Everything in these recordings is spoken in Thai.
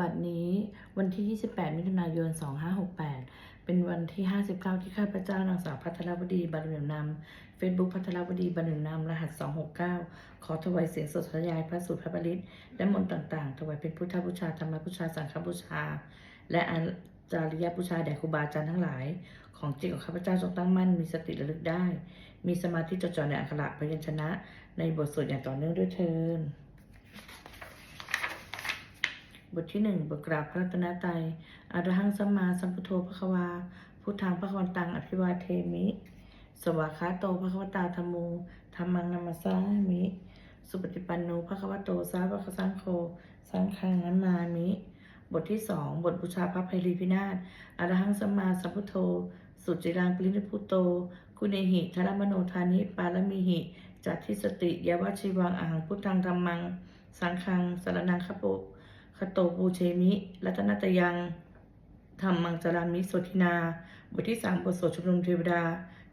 บัดนี้วันที่ 28 มิถุนายน 2568 เป็นวันที่ 59 ที่ข้าพเจ้านางสาวพัทรวดีบันเหนียวนำเฟซบุ๊กพัทรวดีบันเหนียวนำรหัส 269 ขอถวายเสียงสดทยายพระสูตรพระปริตและมนต์ต่างๆ ถวายเป็นพุทธบูชาธรรมบูชาสังฆบูชา และอาจาริยบูชาแด่ครูบาอาจารย์ทั้งหลาย ของจริงของข้าพเจ้าจงตั้งมั่นมีสติระลึกได้ มีสมาธิจดจ่อในอักขระพยัญชนะ ในบทสวดอย่างต่อเนื่องด้วยเทิน บทที่หนึ่งบทกราบพระรัตนตรัยอรหังสัมมาสัมพุทโธพระควา พุทธังพระควันตังอภิวาเทมิ สวากขาโตพระควตาธรรมโมธรรมังนามาสามิ สุปฏิปันโนพระควโตสาวกสังโฆ สังฆังนามามิ บทที่สองบทบูชาพระไพรีพินาศอรหังสัมมาสัมพุทโธ สุจิรังปรินิพุโต คุณเอหิธรมโนทานิปาลมิหิจัตทิสติยาวชิวังอาหังพุทธังธรรมัง สังฆังสารนังคโป คโตปูเชมิ รัตนตยังธรรมังจารามิโสทินา บทที่สามบทสวดชุมนุมเทวดา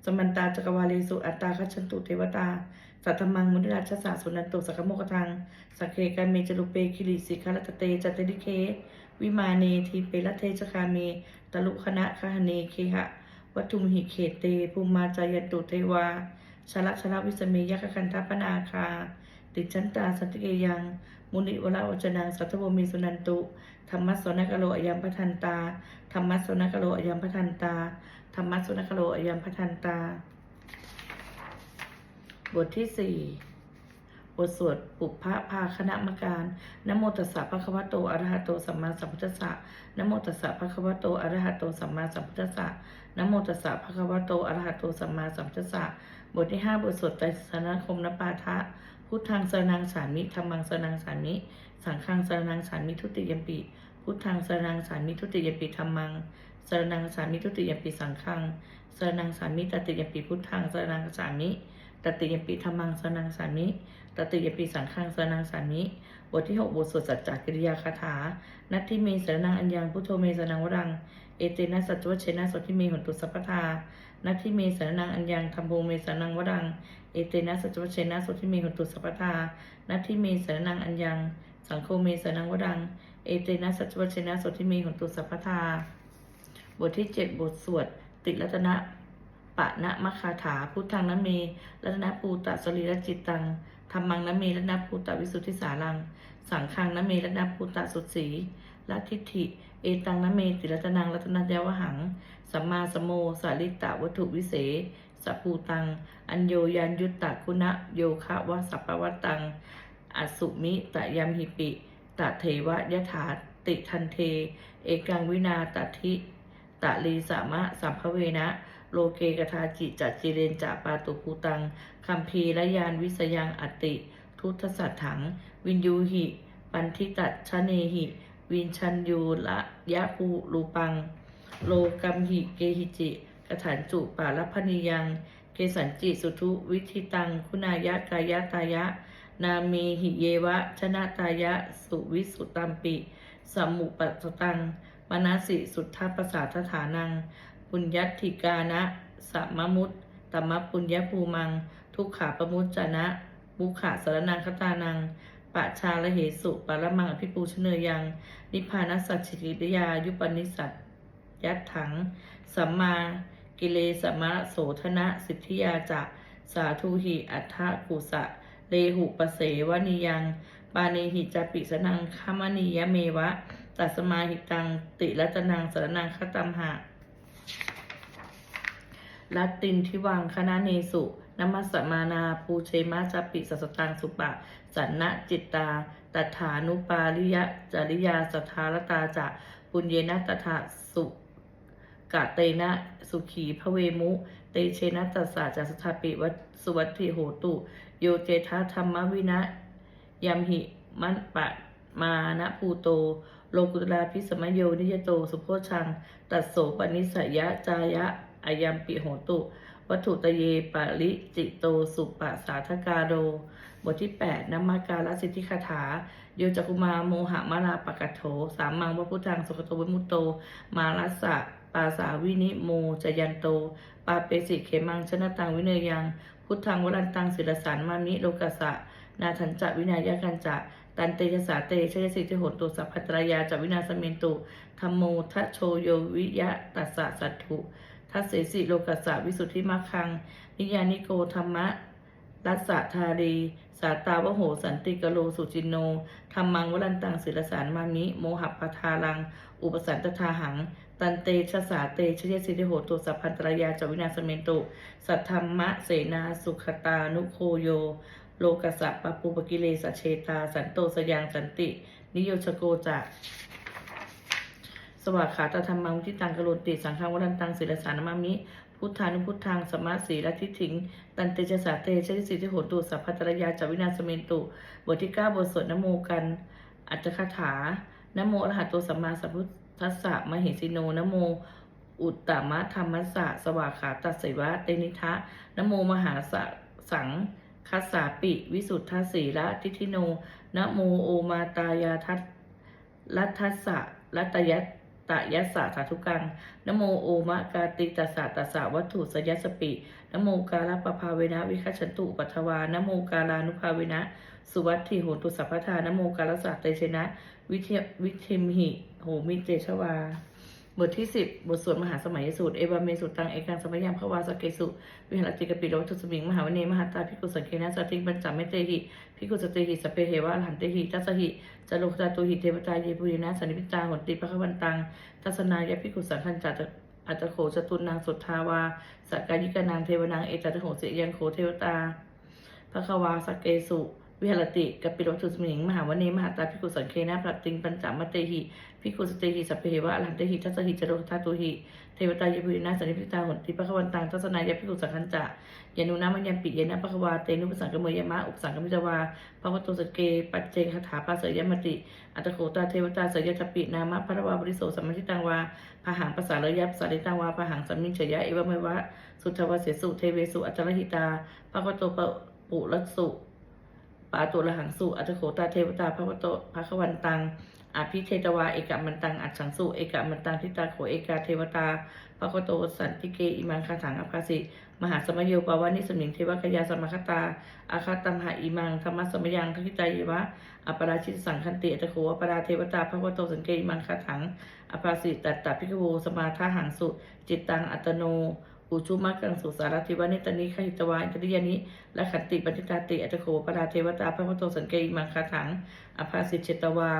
สมันตาจักรวาเลสุอัตตาคัจฉันตุเทวตา สัตมังมุนิราชสาสุนันตุสักโมกทัง สักเคกันเมจลุเปคิริสิกาลตเตจัตติเค วิมาเนทีเปรตเทจคาเมตลุคณะคหเนเคหะ วัตุมหิเขเตภูมาจายตุเทวาชละชละวิสเมยคคันทัปนาคา ติจันตาสันติเกยัง มุนิวละวจนังสัทธโวมีสุนันตุธรรมสนกโลอยัมพทันตาธรรมสนกโลอยัมพทันตาธรรมสนกโลอยัมพทันตา บทที่สี่บทสวดปุพพะภาคณะมการนโมตัสสะภะคะวะโตอะระหะโตสัมมาสัมพุทธัสสะนโมตัสสะภะคะวะโตอะระหะโตสัมมาสัมพุทธัสสะนโมตัสสะภะคะวะโตอะระหะโตสัมมาสัมพุทธัสสะบทที่ห้าบทสวดไตรสรณคมนปาทะ พุทธังสรนังสามิธรรมังสรนังสามิ สังฆังสรนังสามิทุติยมปิ พุทธังสรนังสามิทุติยมปิธรรมังสรนังสามิทุติยมปิสังฆังสรนังสามิตติยมปิพุทธังสรนังสามิตติยมปิธรรมังสรนังสามิตติยมปิสังฆังสรนังสามิบทที่หกบทสวดสัจจกิริยาคาถา นัตทิเมสรนังอัญญังพุทโธเมสรนังวรัง เอเตนะสัจจวเชนะสทธิเมหุนตุสัพพทา นัตทิเมสรนังอัญญังธรรมโมเมสรนังวรัง เอเตนะสัจจวเชนะสทธิเมหุตุสัพพทานัตทิเมสรนังอัญญัง สังโฆเมสรนังวรัง เอเตนะสัจจวเชนะสทธิเมหุตุสัพพทาบทที่เจ็ดบทสวด ติรัตนะปะนะมะคาถาพุทธังนะเมรัตนะปูตะสรีรจิตตังธรรมังนะเมรัตนะปูตะวิสุทธิสารัง สังฆังนะเมรัตนะปูตะสุดสีลัทธิฐิ เอตังนเมติรัตนังรัตนัยวหัง สัมมาสมโมสาลิตะวัตถุวิเศษสัพูตัง อัญโยยันยุตตะคุณะโยคะวะสัพพวัตตังอสุมิตะยมหิปิตะเทวะยถาติทันเท เอกังวินาตทิตะลีสามะสัมภเวนะ โลเกกทาจิจัจจิเรนจะปาตุภูตังคัมภีและยานวิสยังอติ ทุตสัตถัง วินยูหิ ปันทิตัชเนหิ วินชันยูละยะภูรูปัง โลกัมหิเกหิจิกถันจุปาลพนิยัง เกสันจิสุทุวิธิตัง คุณายะกายะตายะ นามีหิเยวะ ชนะตายะ สุวิสุตัมปิสัมมุปัสตังมนาสิสุทธปสาทฐานัง ปุญญัติกานะสัมมมุตตมปุญญภูมัง ทุกขาประมุจจนะ มุขาสารนังคตานัง ปะชาละเหสุปารมังอภิปูชเนยยัง นิพพานัสสัจฉิกิริยา ยุปนิสัตยัตถัง สัมมากิเลสมะโสธนะ สิทธิยาจะสาธุหิอัฏฐกุสะ เลหุปเสวนิยัง ปาเนหิจปิสนังคามณียเมวะ ตัสมาหิตัง ติรัตนังสรนังคตัมหะ ลัตตินทิวังคณะเนสุนัมมัสสมานา ปูเชมาจปิสัสตังสุปะ สันนะจิตตาตถานุปาริยะจริยาสทารตาจะปุญเยนะตถาสุกะเตนะสุขีพระเวมุ เตเชนะตัสสะจัสถาปิวัสุวัติโหตุ โยเจทาธรรมวินะยัมหิมันปะมานะภูโต โลกุตลาพิสมโยนิยโตสุโพชัง ตัสโสปนิสยะจายะอายัมปิโหตุ วัตถุตเยปะริจิโตสุปะสาธกาโด บทที่ 8นมัการสิทธิคาถาโยจักุมาโมหะมาลาปะกัตโถ สามมังวะพุทังสุขโตวิมุตโต มาลัสสะปาสาวินิโมจยันโต ปาเปสิเขมังชนะตังวิเนยัง พุทธังวรันตังศิลสารมามิโลกัสสะ นาทันจะวินายกันจะตันเตชสาเตชยสิทธิโหตุสัพพัตรายาจาวินาสเมนตุธรรมโมทัชโชโยวิยะตัสสะสัตถุทัสเสสิโลกัสสะวิสุทธิมัคคัง นิยานิโกธรรมะ รัสสะธารีสาตาวโหสันติกโลสุจินโนธรรมังวรันตังศิลสารมามิ โมหปทาลัง อุปสันตทาหัง ตันเตชะสาเตชเยสิทธิโหตุสัพพันตรายาจวินาสเมนตุ สัทธรรมะเสนาสุขตานุโคโย โลกสะปะปุปกิเลสเชตา สันโตสยังสันติ นิโยชโกจะสวากขาตธรรมังทิตังกโลติสังฆังวรันตังศิลสานมามิ พุทธานุพุทธังสมาสีละทิถิง ตันเตชะสาเตชะสิทธิโหตุสัพพัตรยาจวินาสเมนตุ บทที่เก้าบทสวดนโมกัน อัจฉคาถานโมอรหัตโตสัมมาสัมพุทธัสสะมหิสิโนนโม อุตตมะธรรมสสะสวากขาตัสสิวะเตนิทะนโมมหาสสังคัสสาปิ วิสุทธสีละทิทิโนนโมโอมาตายาทัตลัทัสสะลัตยัต ตยัสสะสาธุกังนโมโอมะกาติตัสสะตัสสะวัตถุสยัสปินโมกาลปภาเวนะวิคัชชันตุปัทวานโมกาลานุภาเวนะสุวัตถิโหตุสัพพทานโมกาลสัตเตชนะ วิเทวิเทมหิโหมิเตชวาบทที่สิบบทสวดมหาสมัยสูตรเอวาเมสุตังเอกังสมัยยามพระวาสเกสุ วิหารติกปิโลวัตถุสมิง มหาวเนมหาตาพิกุสังเคนะสัตติงปัญจเมเตหิ พิกุสเตหิสเปเหวะหลันเตหิทัสหิจโลกตาตุหิเทวตาเยปุรินะสันนิพิตาหนติพระควันตังทัศนายพิกุสังคันจัตอัตโขจตุนางสุทธาวาสักกายิกนางเทวนางเอจัตโหสิยังโขเทวตาพระควาสกเกสุ วิหารติกับปิโลวัตถุสมิงมหาวเนมหาตาพิกุสังเคนะพระติงปัญจมเตหิพิกุสเตหิสัพเพวะอรหันเตหิทัสหิจโรธาตุหิเทวตายปุรินาสันนิพิตาหนติปะควันตังทัศนายพิกุสังคันจะยานุนามันยัมปิเยนะปะควาเตนุปสังกเมยมะอุปสังกมิจวาภวตุสเกปัจเจกคาถาปาเสยมติ อัตโขตาเทวตาเสยทปินามะพระวาบริโสสัมมทิตังวาพหังภาษาระยับสาริตังวาพหังสัมมิเฉยะเอวเมวะสุทวเสสุเทเวสุอัจจรหิตาภควโตปะปุรสุ ปาตุระหังสุอัตโขตาเทวตาภควโตภควันตังอภิเทตวาเอกมันตังอัจฉังสุเอกมันตังทิตาโขเอกาเทวตาภควโตสันติเกอิมังคาถังอภาสิมหาสมโยปาวานิสมิงเทวกยาสมคตาอาคาตังหาอิมังธรรมสมยังทิตายวะอปราชิตสังคันติอัตโขอปราเทวตาภควโตสังเกอิมังคาถังอภาสิตัตตพิกโวสมาทาหังสุจิตตังอัตโน อุชุมักังสุสารเทวานิตานิขหิตวาอินทริยานิและขันติปฏิตาติอัตโขปราเทวตาภควโตสังเกอิมังคาถังอภาสิเจตวา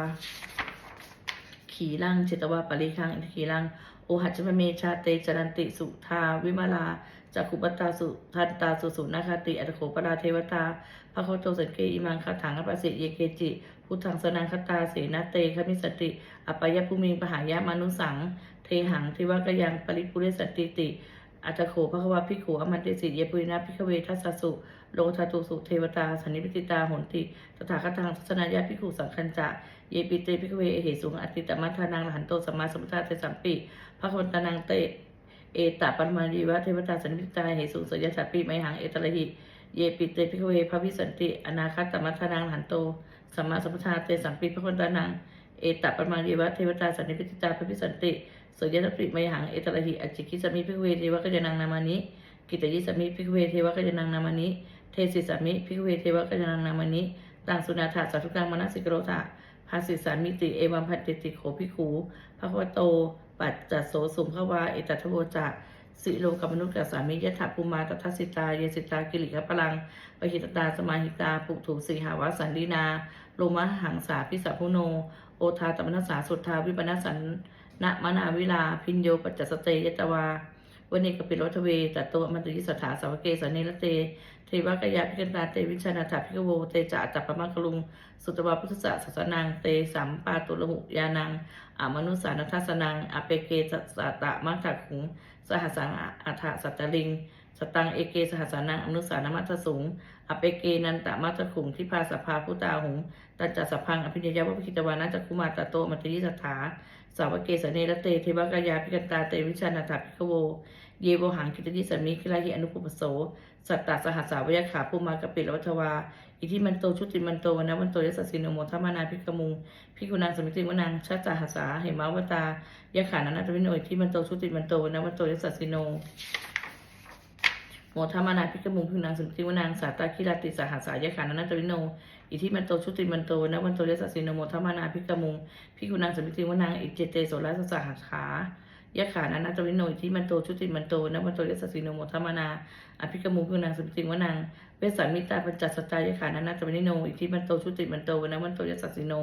ขีลังเจตวาปริคังอินทขีลังโอหัจจเมชาเตจรันติสุทาวิมาลาจักขุปตาสุทันตาสุสุนาคาติอัตโขปราเทวตาพระโคโตสังเกอิมังคาถังอปสิเยเกจิพุทธังสนังคตาเสนาเตคมิสติ อปยภูมิปหายะมนุสัง เทหังทิวกยังปริปุเรสติติ อัตโขภควาภิขุอมันติสิเยปุรินาภิกขเวทัสสุ โลทาตุสุเทวตาสันนิพิติตาหนติตถาคตังทัศนายาภิขุสังคัญจะเยปิเตภิกขเวเอเหสุงอติตมัทานังหันโตสัมมาสัมพุทธาเตสัมปิภควันตานังเตเอตปปรมาดีวะเทวตาสันนิพิตาเหสุงสยชัปิไมหังเอตระหิเยปิเตภิกขเวพระวิสันติ อนาคตมัทานังหันโตสัมมาสัมพุทธาเตสัมปิภควันตานังเอตปปรมาดีวะเทวตาสันนิพิตาพระวิสันติ สยชัปปิไมหังเอตระหิอจิกิสมิภิกเวเทวะกจนังนามานิกิตยิสมิภิกเวเทวะกจนังนามานิเทสิสมิภิกเวเทวะกจนังนามานิตังสุนาถาสาธุกังมนัสิกโรธาภาสิสามิติเอวัมพันติติโขภิกขูภควโต ปัจจัสโสสุมภวาเอตัทโวจะสิโลกมนุษย์กัสสามิยะถาภูมาตทัสสิตา เยสิตา กิริยพลังปหิตตา สมาหิตาปุถุสีหาวสันลีนา โลมะหังสาพิสัพุโน โอทาตมนัสสาสุทธา วิปนัสสัน นะมนาวิลาพินโยปัจจสเตยตวาวันเนกปิโรทเวตัตโตมันตยิสถาสาวเกสเนรเตเทวกยาพิกันตาเตวิชานาถาพิกโวเตจะจัปปมังคลุง สุตวาพุทธะสัสนังเตสัมปาตุลหุยานังอามนุสานัทัสนังอเปเกสสตะมังถักขุง สหัสังอัฏฐสัตตลิง สตังเอเกสหัสานังอนุสานมัทสุงอเปเกนันตมัทขุงที่พาสภาพุตาหุงตัจจสพังอภิญญาวะพิตวานาจักคุมาตโตมัตยิสถา สาวเกสเนรเตเทวกายาพิกันตาเตวิชานาถาพิกโว เยโวหังกิตติสมิคิลาหิอนุปุปโส สัตตาสหัสสาวยขาภูมากปิลวัทวา อิทิมันโตชุติมันโตวันนวันโตยสสสินโมทัมมานาพิกมุงพิกุณางสมิติวนังชาจาหัสสาเหมาวตายะขานันตวินโนอิทิมันโตชุติมันโตวันนวันโตยสสสิโนโมทัมมานาพิกมุงพิกุณางสมิติวนังสาตาคิราติสหัสสายะขานันตวินโน อิทิมันโตชุติมันโตนะวันโตยสัสสิโนโมทัมานาพิกมุงพิกุณังสมิติวนางอิเจเตโสรัสสหัสขายะขานานาตวินโนอิทิมันโตชุติมันโตนะวันโตยสัสสิโนโมทัมานาอภิกมุงพิกุณังสมิติวนางเวสสันมิตาปัญจสัจจายะขานานาตวินโนอิทิมันโตชุติมันโตนะวันโตยสัสสิโน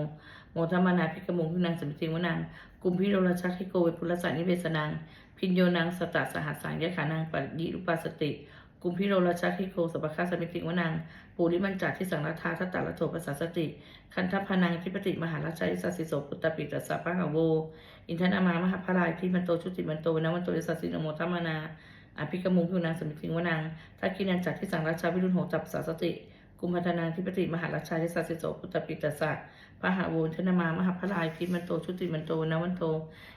โมทัมานาพิกมุงพิกุณังสมิติวนางกุมพิโรราชาคิโกเวปุรสานิเวสนังพิญโยนังสตตสหัสสังยะขานังปัดิรุปาสติ กุมพิโรราชาคิโกสัพพะคาสมิติวนังปูริมันจัดที่สังรัทธาทัตตะละโถปัสสาสติ คันทพนังทิปติมหาราชายิสัสสิโสปุตตปิตสัพพะหโว อินทนามามหาพรายที่มันโตชุติมันโตนวันโตยสัสสิโนโมทัมมนาอภิกมุงพิวนังสมิติวนังทักกินันจัดที่สังราชาวิรุณโหตับสาสติ กุมพัฒนังทิปติมหาราชายิสัสสิโสปุตตปิตสั พระหาโวอินทนามามหาพรายที่มันโตชุติมันโตนวันโต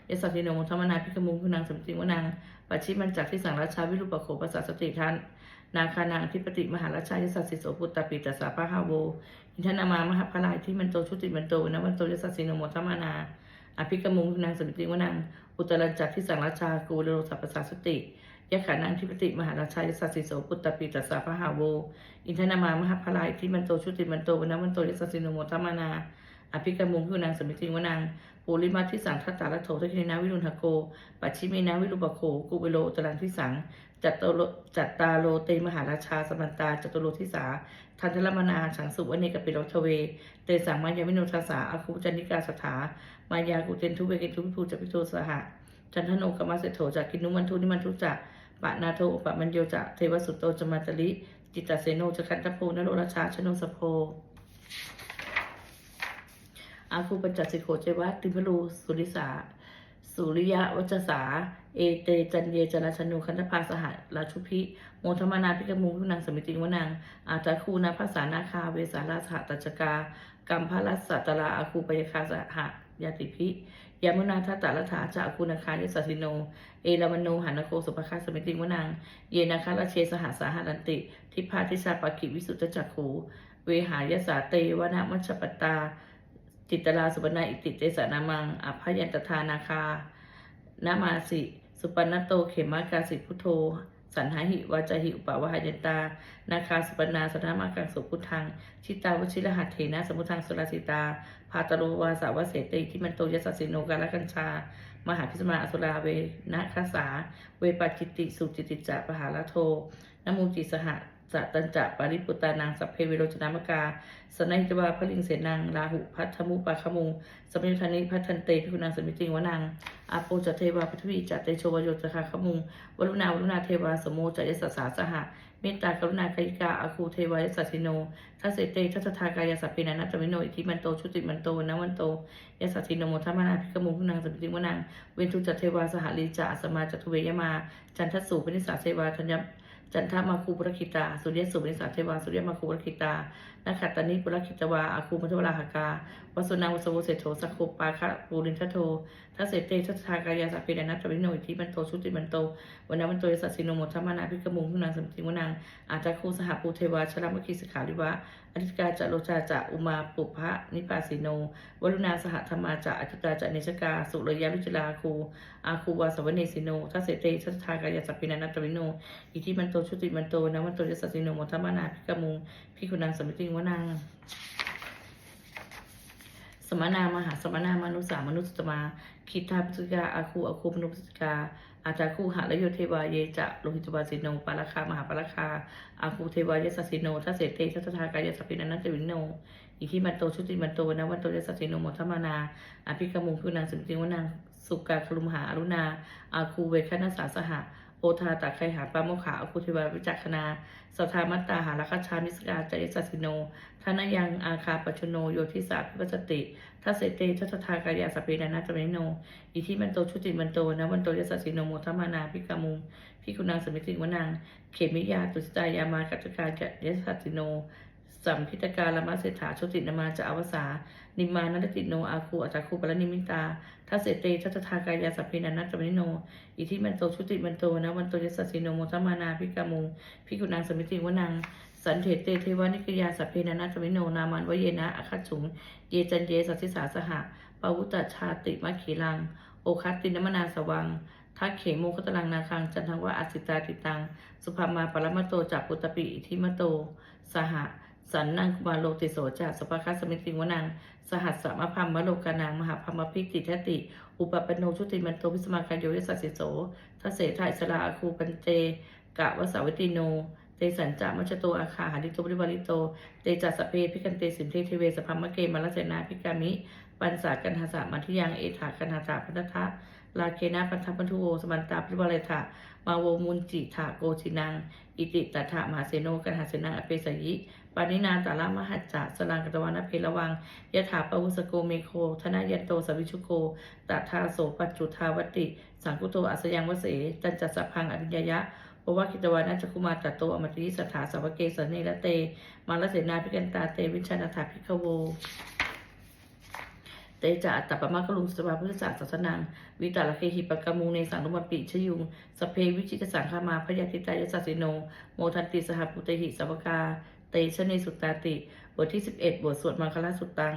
ยสัสสิโนโมทัมมนาภิกมุงพิวนังสมติวนังปัจฉิมันจากที่สังราชาวิรุปโขปัสสาสติทันนาคานังทิปติมหาราชายสัสสิโสปุตตปิตสสาปะหาโวอินทนามามหาพลายที่มันโตชุติมันโตนวันโตยสัสสิโนโมทัมมนาอภิกมุงนางสมิติวนังอุตรจักที่สังราชากูโรสัพพสาสติยะขานังทิปติมหาราชายสัสสิโสปุตตปิตสสาปะหาโว อินทนามามหาพลายที่มันโตชุติมันโตนวันโตยสัสสิโนโมทัมมานา อภิกรมุงพิวนางสมิติวนังปูริมาทิสังทัตตาละโถทคินาวิรุณหโก ปัจฉิเมนาวิรุปโคกุเวโลตรังทิสัง จัตโตจัตตาโลเตมหาราชาสมันตาจัตุโลทิสา ทันทลมนาฉังสุวเนกปิโรทเว เตสังมายาวิโนทสาอาคุจันิกาสถามายากุเตนทุเวเกทุพิภูจปิโทสหะ จันทโนกรรมเสโถจากกินุมันทุนิมันทุจักปะนาโทปะมันโยจะเทวสุตโตจมาตลิจิตตเสโนจคันตโพนโรราชาชโนสโพ อาคูปัญจสิโขเจวะติมพลูสุริสา สุริยะวัจสา เอเตจันเยจราชนุคันธภาสหราชุพิโมทมานาพิกมุงพินังสมิติวนางอาจาคูนาภาษานาคาเวสาราสหตัจกากัมพลัสสัตราอาคูปยคาสหยาติพิยามุนาทัตตาลถาจาอาคูนาคานิสัสสิโน เอลามโนหันโคสุภคาสมิติวนางเยนาคาราเชสหสาหันติ ทิพาทิสาปกิวิสุตจักขู เวหายสาเตวนามัชปตา จิตตราสุปนาอิติเตสานามังอภยันตทานาคานามาสิ สุปนโตเขมากาสิพุทโธสันหาหิวาจหิอุปาวหายันตา นาคาสุปนาสนามากังสุพุทัง ชิตาวชิรหัตเถนะสมุทังสุรสิตา พาตโรวาสาวเสติที่มันโตยสสสิโนกาลกัญชา มหาพิสมาอสุราเวนะคาสา เวปจจิติสุจิติจะปหาลโทนมูจิสหะ สะตันจะปาริปุตานางสัพเพวิโรจนามกาสนัยจวาพลิงเสนังลาหุพัทธมุปาคมุงสมิทานิพัทธันเตพิคุณังสมิติงวนังอาโปจเทวาพัทวีจัตเตโชวโยจคาคมุงวรุณาวรุณาเทวาสมโมจัยสสาสหะเมตตากรุณาคยิกาอาคูเทวายสัสสิโน ทัสเสเตทัสทากายสัพเพนันตมิโนอิทิมันโตชุติมันโตนะวันโตยสัสสิโนโมทัมนาภิกมุงพุนังสมิติงวนังเวนทุจัตเทวาสหลีจาสมาจตุเวยมา จันทสูปนิสาเทวาธัญญจันทมาคูปุรคิตา สุริยสุริสาเทวา สุริยมาคูปุรคิตานาคาตานิปุรคิตวาอาคูมัทวราหกาวสุนาวสโวเศโธสักโคปาคะปูรินทโททัสเสเตทัสทากายาสัพเพดานัตตวิโนอิทิมันโตชุติมันโตวันนั้นมันโตยสัสสิโนโมทัมมานาภิกมุงพุนังสมติวนังอาจาคูสหปูเทวาชลามคีสขาริวะอธิการจะโลชาจะอุมาปุพะนิปาสิโนวรุณาสหธรรมาจะอธิการจะเนชกา สุรยาลุจลาคูอาคูวาสวเนสิโนทัสเสเตทัสทากายาสัพเพดานัตตวิโนอิทิมันโตชุติมันโตนะมันโตยสัสสิโนมทัมมานาภิกมุงพิกุนังสมิติวนังสมนามหาสมนามนุสามนุสตมาคิดทาปิสุกาอาคูอาคูมนุปิสุกา อาจารย์คูหะและโยเทวาเยจะโลหิตวาสิโนปาราคามหาปาราคาอาคูเทวายสัสสิโนทัสเสเตทัสทากายสัพพินันตวินโนอิทิมันโตชุติมันโตนะวันโตยสัสสิโนโมทมานาอภิกมุงพิกุนังสมิติวนังสุกาคลุมหาอรุณาอาคูเวคณสาสหะโอทาตาไคหาปาโมขาอคุเทวาวิจักขณาสัทธามัตตาหารัคชานิสกาจริสัสสิโนทานายังอาคาปัจจุโนโยทิสาพิปัสติ ทัสเสเตทัสทากายาสพเพนานาจมิโน อิทิมันโตชุติมันโตนะวันโตยสัสสิโนโมทัมมานาพิกามุงพิกุนังสมิติวนังเขมิยาตุสตายามากัจจการจะยสัสสิโนสัมพิตการละมาเศรษฐาชุตินามาจะอวสานิมานนติโนอาคูอัจคูปรนิมิตาทัสเสเตทัสทากายาสัพเพนานาจมิโนอิทิมันโตชุติมันโตนะวันโตยสัสสิโนโมทัมานาพิกามุงพิกุนังสมิติวนัง สันเถเตเทวานิกยาสัพเพนานาจมิโนนามันวเยนะอคัจฉุง เยจันเยสัสิสาสหะปาวุตตชาติมัคขีลัง โอคัตตินมนาสวังทักเขโมคตลังนาคังจันทังวะอสิตาติตัง สุภามาปรมตโตจากปุตตปิอิทิมโต สหะสันนังกุมารโลติโสจะสปะคัสสมิติงวนัง สหัสสมพัมมะโลกานังมหาพัมมพิกติทติ อุปปปโนชุติมันโตพิสมาการโยยสัสสิโสทเสทายสลาอาคูปันเตกะวสาวิติโน เตสัญจามัชโตอาคาหาริโตบริวาริโต เตจัสสพเพพิกันเตสิมเทเทเวสพัมมะเกมลเสนาพิกามิ ปันสากันหาสามัทิยัง เอถากันหาสาพันธะลาเคนะปันทพันธุโวสมันตาพิวาเลถะมาโวมุนจิถาโกชินัง อิติตถะมหาเสโนกันหาเสนาอเปสยิปานินาตาลามหัจจะสลังกตวานะเพลวังยถาปวุสโกเมโค ธนายันโตสวิชุโกตถาโสปัจจุทาวติ สังกุโตอัสยังวเสจันจัสพังอภิญญยะ ปวคิตวานาจคุมาตโตอมติสถาสาวเกสเนระเต มาลเสนาพิกันตาเตวิชานาถาพิกโวเตจะอัตตปะมะกะลุงสวาพุทธศาสนังวิตาลเคหิปกะมูในสังนุมปิชยุง สเพวิจิตสังฆามาพยาธิตายสัสิโน โมทันติสหปุเตหิสวกา เตชเนสุตตาติ บทที่ 11 บทสวดมังคลสุตตัง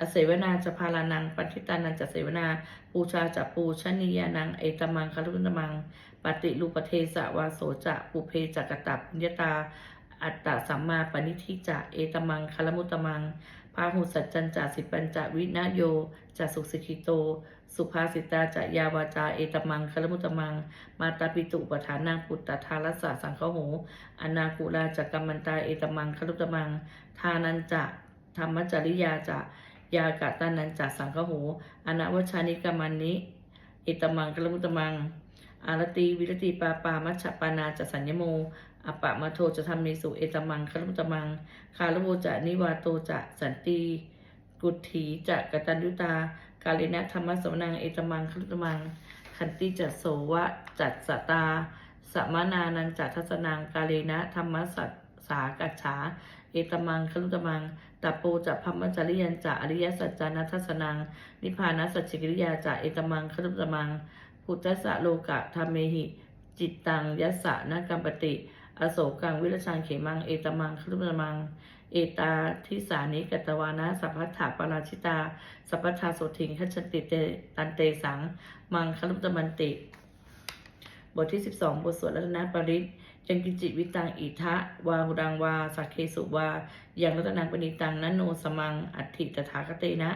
อเสวนาจะพาลานัง ปันทิตานันจะเสวนา ปูชาจะปูชนียานัง เอตมังคารุณมัง ปฏิลูปเทสะวาโสจะปุเพจักตับพุญญตา อัตตะสัมมาปณิทิจะเอตมังคารมุตมังพาหุสัจจันจะสิปัญจวินาโยจะสุสิกิโต สุภาสิตาจะยาวาจาเอตมังคารมุตมัง มาตาปิตุปทานังปุตตทารัสสะสังฆโหอนาคุลาจักกัมมันตาเอตมังคารุตตมัง ทานันจะธรรมจริยาจะยากาตานันจะสังฆโหอนาวชานิกามันนิเอตมังคารมุตมัง อารตีวิรติปาปามัชฌปานาจะสัญญโมอปปะมาโทจะทำเมสุเอตมังคารุตตมัง คาลโวจะนิวาโตจะสันติกุฏถีจะกตัญญุตา กาลินะธรรมสวนังเอตมังคลุตมัง ขันติจัโสวะจัตสตาสมานานันจัทัสนังกาเลนะธรรมสัสสากัจฉา เอตมังคลุตมังตัปโปจะพัมมัจจริยันจะอริยสัจจานัทสนัง นิพพานัสสัจจิกิริยาจะเอตมังคลุตมัง พุทธสะโลกะธรรมเมหิ จิตตังยัสสะนกัมปติ อโศกังวิรชังเขมัง เอตมังคลุตมัง เอตาทิสานิกตวานะสัพพัทธาปราชิตา สัพพัทธาโสถิงคัจฉติเตตันเตสัง มังคลุตมันติ บทที่ 12 บทสวดรัตนปริตยังกิจิตวิตังอิทะวาหุดังวาสักเคสุวาอยังรัตนังปณิตังนันโนสมัง อัตถิตถาคเตนะ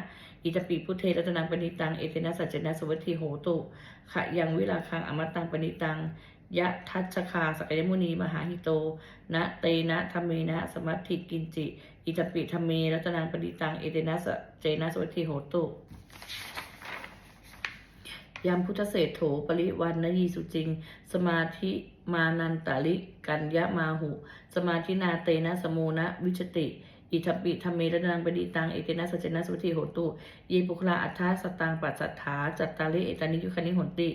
อิตปิพุทเทรัตนังปณิตัง เอเตนะสัจเจนะสวัตถิโหตุขะยังวิลาคังอมตตังปณิตังยะทัชคาสกยมุนีมหาหิโต นะเตนะธรรมเมนะ สมัติกินจิ อิตปิธรรมเมรัตนังปณิตัง เอเตนะสเจนะสวัตถิโหตุยามพุทธเศรษโถปริวันนยีสุจริง สมาธิมานันตาลิ กัญญามาหุ สมาธินาเตนะสโมนะวิชติ อิทัปปิธรรมเมรนังปดิตัง เอเตนะสัจเจนะสุทิโหตุ เยปุคลาอัฏฐาสตังปัสสัทธาจัตตาลิเอตานิยุคณิหนติ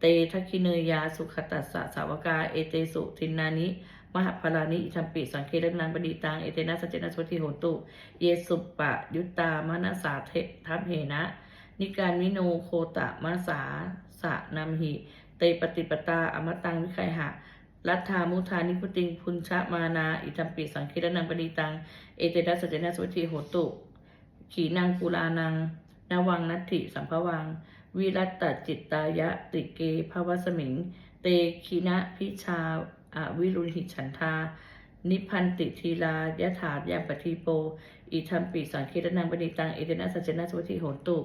เตทักขิเนยาสุขตัสสะสาวกา เอเตสุทินนานิ มหาพลานิอิทัมปิสังเครนังปดิตัง เอเตนะสัจเจนะสุทิโหตุ เยสุปะยุตตามนัสสาเททัพเหนะ นิการวิโนโคตะมาสาสะนัมหิ เตปฏิปตาอมตังวิไคหะ รัฐธามุทานิพุติงพุนชะมานาอิตัมปิสังคิรนังปณิตัง เอเตนะสัจเจนะสวัติโหตุ ขีนังกุลานังนวังนัตถิสัมภวัง วิรัตตจิตตายะติเกภวสมิง เตคินะพิชาอาวิรุณหิฉันทา นิพันติทีลายะถายามปฏิโป อิทัมปิสังคิรนังปณิตัง เอเตนะสัจเจนะสวัติโหตุ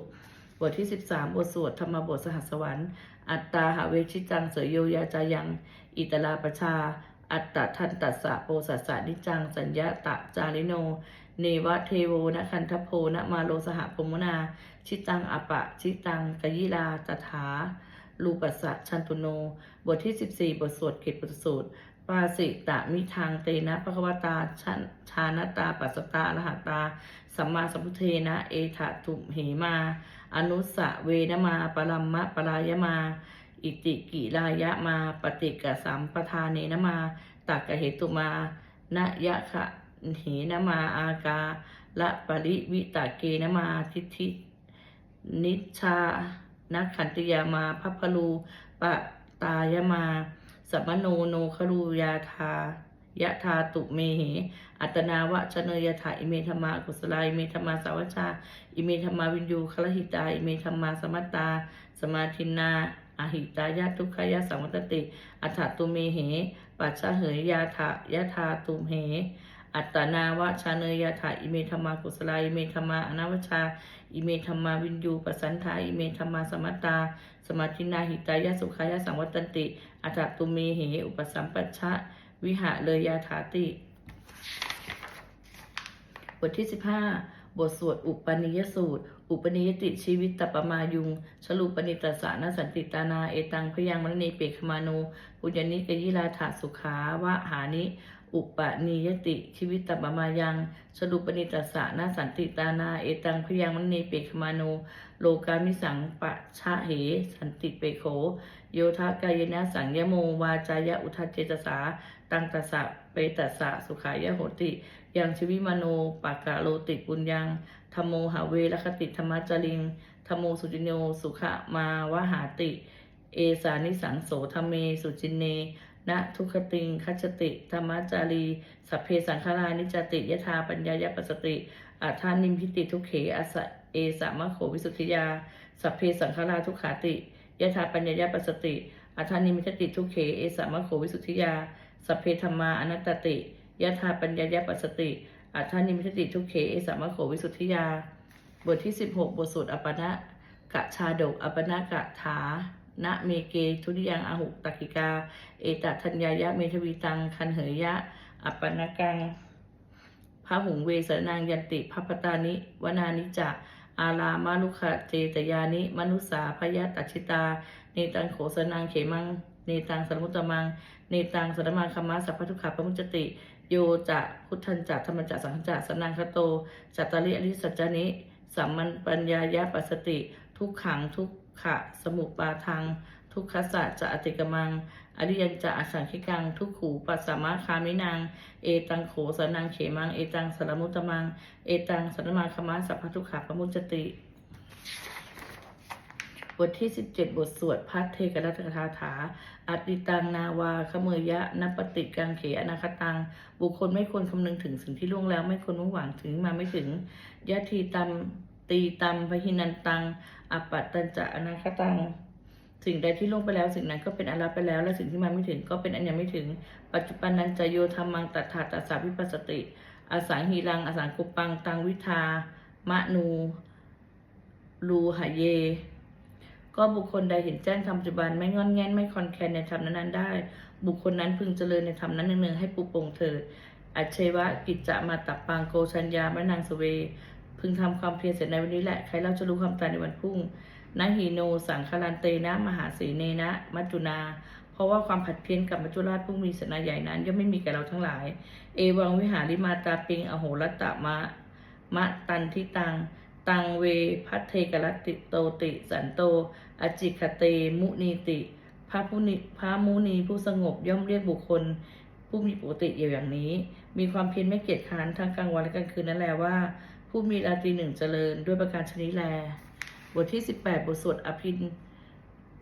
บทที่ 13 บทสวดธรรมบทสหัสวรรค์ อัตตาหาเวชิตังเสยโยยาจายัง อิตลาปชา อัตตะทันตัสสะโปสัสสะนิจัง สัญญาตะจาริโน เนวะเทโวนะคันทโพนะมาโลสหพมนา ชิตังอปะ ชิตังกยิลาตถาลูปัสสะชันตุโน บทที่ 14 บทสวดเกตบทสูตรปาสิตะมิทางเตนะภควตาชันชานตาปัสตาอรหัตตา สัมมาสัมพุเทนะ เอถะทุมเหมา อนุสะเวนมาปรัมมะปรายมา อิติกิรายะมาปฏิกะสัมปทานเนนะมาตักกะเหตุมานะยะคะเหนะมาอากาละปริวิตาเกนะมาทิฏฐินิชานักขันติยามาพัพพลูปะตายมาสัมมโนโนครูยาธา ยะธาตุเมเห อัตนาวะชเนยถาอิเมธรรมากุสลาอิเมธรรมาสาวัชา อิเมธรรมาวินยูคลหิตา อิเมธรรมาสมัตตา สมาธินาอาหิตายาทุกขายาสังวัตติ อัฏฐตุเมเห ปัจฉเหยยาถายะธาตุเมเหอัตนาวะชาเนยถาอิเมธรรมากุศลาอิเมธรรมาอนาวชา อิเมธรรมาวินยูปสันทาอิเมธรรมาสมัตตา สมาธินาหิตายะสุขายะสังวัตติ อัตตตุเมเห อุปสัมปัชชะ วิหะเลยยาถาติ บทที่ 15 บทสวดอุปนิยสูตร อุปนิยติชีวิตตปมายุง ชลูปนิตสานาสันติตานา เอตังพยังมรณีเปกขมานูปุญญนิกยิลาถาสุขาวะหานิ อุปนิยติชีวิตตปมายัง ชลูปนิตสานาสันติตานา เอตังพยังมรณีเปกขมานูโลกามิสังปะชะเห สันติเปโข โยธากายนะสังยโม วาจายะอุทัจเจตสา ตังตสสะเปตัสสะสุขายะโหติ ยังชีวิมโนปากะโลติปุญญังธรรมโมหาเวรคติธรรมจริงธรรมโมสุจิโนสุขมาวหาติ เอสานิสังโสธรรมเมสุจินเนนะทุคติงคัจจติธรรมจารี สัพเพสังขารานิจติยถาปัญญายปัสติอัฏฐานิมพิติทุเขอสะเอสามะโขวิสุทธิยา สัพเพสังขาราทุกขาติยถาปัญญายปัสติอัฏฐานิมิตติทุเขเอสามะโขวิสุทธิยา สัพเพธรรมาอนัตติยะธาปัญญายปัสติอัฏฐานิมิตติทุกเขเอสามะโขวิสุทธิยา บทที่ 16 บทสวดอปนะกะชาดกอปนะกะถานะเมเก ทุติยังอาหุตักกิกา เอตทัญญายะเมทวีตัง คันเหยยะอัปปนกังพระหุงเวสนางยันติพัพตานิวนานิจะอาลามาลุขเจตยานิ มนุษสาพยตัชิตา เนตังโขสนางเขมัง เนตังสรมุตตมัง เนตังสรมาคมาสัพพทุขะปะมุจจติ โยจะพุทธันจะธรรมจะสังฆจะสนังคโตจัตตาริอริสัจจนิสัมมันปัญญายะปัสสติ ทุกขังทุกขะสมุปาทัง ทุกขสัจจะอติกมัง อริยันจะอสังคิกัง ทุกขูปัสสามะคามินังเอตังโขสนังเขมัง เอตังสารมุตตมัง เอตังสันมาคมาสัพพทุขะปะมุจติ บทที่ 17 บทสวดพัทเทกรัตคาถาอัติตังนาวาขเมยยะนปฏิกังเขอนาคตัง บุคคลไม่ควรคำนึงถึงสิ่งที่ล่วงแล้ว ไม่ควรมุ่งหวังถึงมาไม่ถึงยะทีตัมตีตัมพหินันตังอปัตตัญจะอนาคตังสิ่งใดที่ล่วงไปแล้วสิ่งนั้นก็เป็นอารัปไปแล้ว และสิ่งที่มาไม่ถึงก็เป็นอันยังไม่ถึง ปัจจุบันนันจะโยธรรมังตัถาตัสสาวิปัสสติอสังหีรังอสังกุปปัง ตังวิทามะนูรูหะเย ก็บุคคลใดเห็นแจ้งธรรมปัจจุบันไม่งอนแงนไม่คอนแคนในธรรมนั้นๆได้ บุคคลนั้นพึงเจริญในธรรมนั้นเนืองๆให้ปุโปงเถิดอัจเชวะกิจจะมาตับปังโกชัญญามะนางสเว พึงทำความเพียรเสร็จในวันนี้แหละใครเราจะรู้ความตายในวันพรุ่งนะหีโน สังคารันเตนะ มหาสีเนนะ มัจจุนา เพราะว่าความผัดเพี้ยนกับมัจจุราชผู้มีศาสนาใหญ่นั้นย่อมไม่มีแก่เราทั้งหลาย เอวังวิหาริมาตาปิง อโหรัตตมะมะตันทิตัง ตังเวพัทเทกรติโตติสันโต อจิคเตมุนีติ พระผู้นิพระมุนีผู้สงบย่อมเรียกบุคคล ผู้มีปกติอยู่อย่างนี้ มีความเพียรไม่เกียจค้านทั้งกลางวันและกลางคืนนั่นแหละว่า ผู้มีราตรีหนึ่งเจริญด้วยประการชนิดแล บทที่ 18 บทสวดอภิน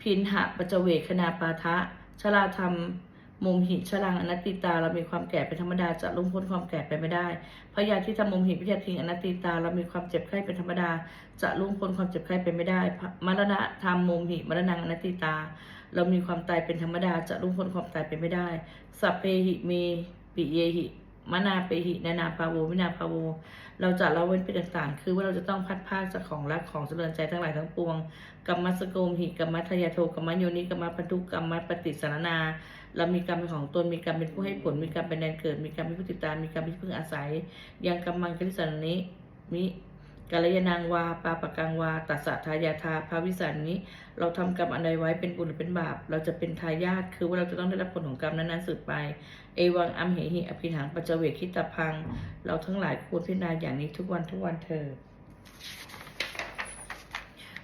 พินหะปัจเวคณาปาทะชลาธรรม มุมหิชลังอนัตติตาเรามีความแก่เป็นธรรมดาจะลุ่งพ้นความแก่ไปไม่ได้พระยาที่ทำมุมหิพิยาทิงอนัตติตาเรามีความเจ็บไข้เป็นธรรมดาจะลุ่งพ้นความเจ็บไข้ไปไม่ได้มรณะธรรมมุมหิมรณังอนัตติตา เรามีความตายเป็นธรรมดาจะลุ่งพ้นความตายไปไม่ได้สัพเพหิมีปิเยหิมนาเปหินานาภาโววินาภาโว เราจะละเว้นเป็นต่างๆ คือว่าเราจะต้องพัดพรากจากของรักของเจริญใจทั้งหลายทั้งปวงกรรมสโกมหิกรรมทยาโทกรรมโยนิกรรมพันธุกรรมปฏิสารนา เรามีกรรมเป็นของตน มีกรรมเป็นผู้ให้ผล มีกรรมเป็นแดนเกิด มีกรรมเป็นผู้ติดตาม มีกรรมเป็นพึ่งอาศัย ยังกรรมังคริสานิมิกาลยานางวา ปาปกังวา ตัสสะทายาทาภาวิสันนิเราทำกรรมอันใดไว้เป็นบุญหรือเป็นบาป เราจะเป็นทายาท คือว่าเราจะต้องได้รับผลของกรรมนั้นๆสืบไป เอวังอัมเหหิ อภิหังปัจเวกคิตพัง เราทั้งหลายควรพิจารณาอย่างนี้ทุกวันทุกวันเถิด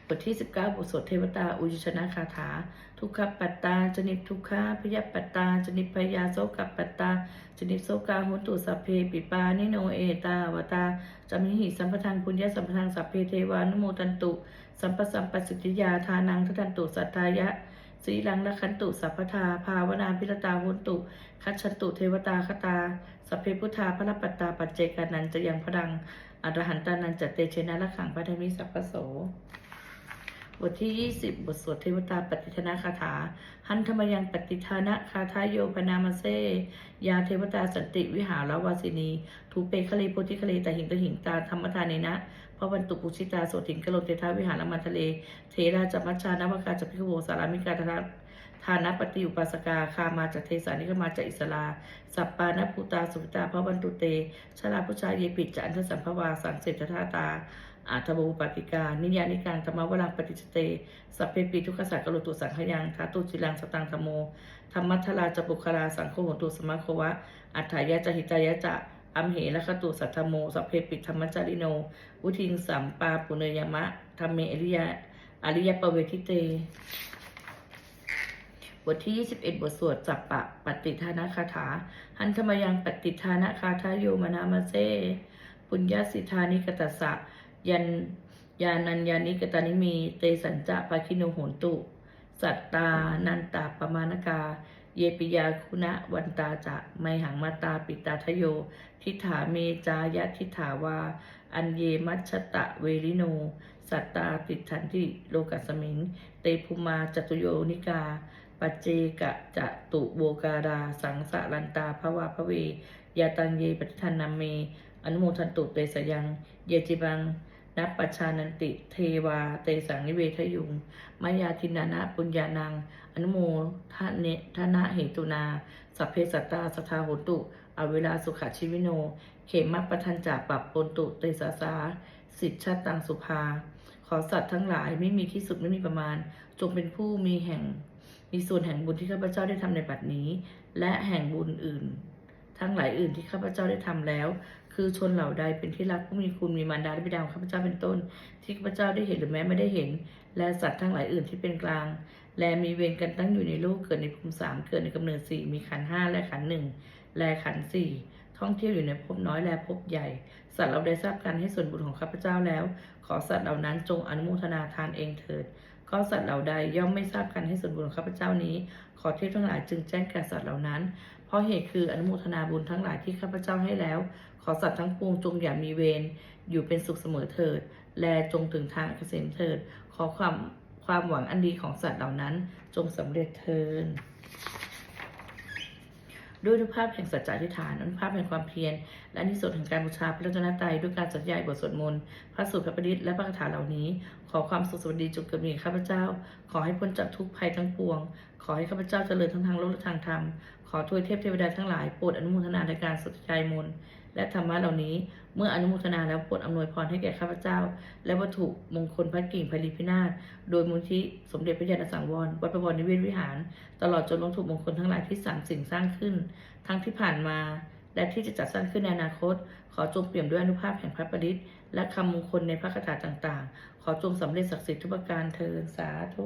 บทที่ 19 บทสวดเทวตา อุยชนะคาถา ทุกขปัตตาจนิทุกขาพยปัตตาจนิพยาโสกปัตตาจนิโสกาหุนตุสัพเพปิปานิโนเอตาวตาจามิหิสัมปทานปุญญสัมปทานสัพเพเทวานุโมตันตุ สัมปสัมปสิทธิยาทานังทันตุสัทายะสีลังละคันตุสัพพทาภาวนาพิรตาหุนตุ คัจฉตุเทวตาคตา สัพเพพุทธาพระปัตตาปัจเจกานันจะยังพดังอรหันตานันจเตเชนะละขังพัทมิสัพพโส บทที่ 20 บทสวดเทวตาปฏิทนาคาถา หันธรรมยังปฏิทนะคาทายโยพนามาเซยาเทวตาสันติวิหารวาสินีทูเปคะเลโพธิคะเลตาหิงตาหิงตาธรรมทานเนนะพระวันตุปุชิตาโสติงกะโลเตทาวิหารมันทะเล เทราจัมัชชานวกาจัพิโวสารามิกาทาทานปฏิอุปาสกาคามาจากเทสานิกมาจากอิสลา สัปปานภูตาสุตาพระวันตุเตชลาพุชาเยปิจจันทสัมภวาสังเสตธาตา อาทบูปฏิกานิยานิกังธรรมวรังปฏิจเต สัพเพปีทุกขสัจกโลตุสังขยังทาตุจิลังสตังธรมโมธรรมัทราจปุคลาสังโฆหตุสมะโควะ อัฏฐายะจหิตายะจะอัมเหละคตุสัทธโม สัพเพปิธรรมจาริโน อุทิงสัมปาปุเนยมะธรรมเมอริยะอริยปเวทิเต บทที่ 21 บทสวดจับปะปฏิทานะคาถา หันธรรมยังปฏิทานะคาทาโยมนามาเซปุญญาสิทธานิกตัสสะ ยันยานัญญานิกตานิมี เตสัญจะภาคิโนโหนตุ สัตตา นันตาปมาณกา เยปิยาคุณะวันตาจะไมหังมาตาปิตาทโย ทิฏฐาเมจายะทิฏฐาวา อันเยมัชตะเวริโน สัตตาติทันติโลกัสมิง เตภูมาจตุโยนิกา ปัจเจกะจะตุโบการา สังสะรันตาภวาภเวยาตังเยปฏิทันนาเม อนุโมทันตุเตสยัง เยจิบัง นับปัชชานันติ เทวา เตสังนิเวทยุง มายาทินานะปุญญานัง อนุโมทะเนทนะเหตุนา สัพเพสัตตาสทาโหตุ อเวลาสุขชีวิโน เขมัปปทันจาปรับปนตุเตสาสา สิทธชาตังสุภา ขอสัตว์ทั้งหลายไม่มีที่สุดไม่มีประมาณ จงเป็นผู้มีแห่ง มีส่วนแห่งบุญที่ข้าพเจ้าได้ทำในบัดนี้ และแห่งบุญอื่น ทั้งหลายอื่นที่ข้าพเจ้าได้ทำแล้ว คือชนเหล่าใดเป็นที่รักผู้มีคุณมีมารดาและบิดาของข้าพเจ้าเป็นต้น ที่ข้าพเจ้าได้เห็นหรือแม้ไม่ได้เห็น และสัตว์ทั้งหลายอื่นที่เป็นกลาง และมีเวรกันตั้งอยู่ในโลกเกิดในภูมิสามเกิดในกำเนิดสี่มีขันห้าและขันหนึ่งและขันสี่ท่องเที่ยวอยู่ในภพน้อยและภพใหญ่ สัตว์เราได้ทราบกันให้ส่วนบุญของข้าพเจ้าแล้ว ขอสัตว์เหล่านั้นจงอนุโมทนาทานเองเถิดก็สัตว์เหล่าใดย่อมไม่ทราบกันให้ส่วนบุญของข้าพเจ้านี้ ขอเทพทั้งหลายจึงแจ้งแก่สัตว์เหล่านั้น ราะเหตุคืออนุโมทนาบุญทั้งหลายที่ข้าพเจ้าให้แล้ว ขอสัตว์ทั้งปวงจงอย่ามีเวรอยู่เป็นสุขเสมอเถิด และจงถึงทางเกษมเถิด ขอความความหวังอันดีของสัตว์เหล่านั้นจงสำเร็จเทินด้วยอนุภาพแห่งสัจจะอธิษฐานอนุภาพแห่งความเพียร และนิสงส์แห่งการบูชาพระรัตนตรัยด้วยการสัญญาบทสวดมนต์พระสูตรพระประดิษฐ์และพระคาถาเหล่านี้ ขอความสุขสวัสดีจงเกิดมีข้าพเจ้า ขอให้พ้นจากทุกภัยทั้งปวง ขอให้ข้าพเจ้าเจริญทั้งทางโลกและทางธรรม อทวยเทพเทวดาทั้งหลายโปรดอนุโมทนาในการสุดใจมนและธรรมะเหล่านี้ เมื่ออนุโมทนาแล้วโปรดอำนวยพรให้แก่ข้าพเจ้า และวัตถุมงคลพระกิ่งพลีพินาศโดยมูลที่สมเด็จพระยาณสังวรวัดประวรนิเวศวิหาร ตลอดจนวัตถุมงคลทั้งหลายที่สร้างสิ่งสร้างขึ้น ทั้งที่ผ่านมา และที่จะจัดสร้างขึ้นในอนาคต ขอจงเปี่ยมด้วยอนุภาพแห่งพระประดิษฐ์และคำมงคลในพระคาถาต่างๆ ขอจงสำเร็จศักดิ์สิทธิ์ทุกประการเทินสาธุ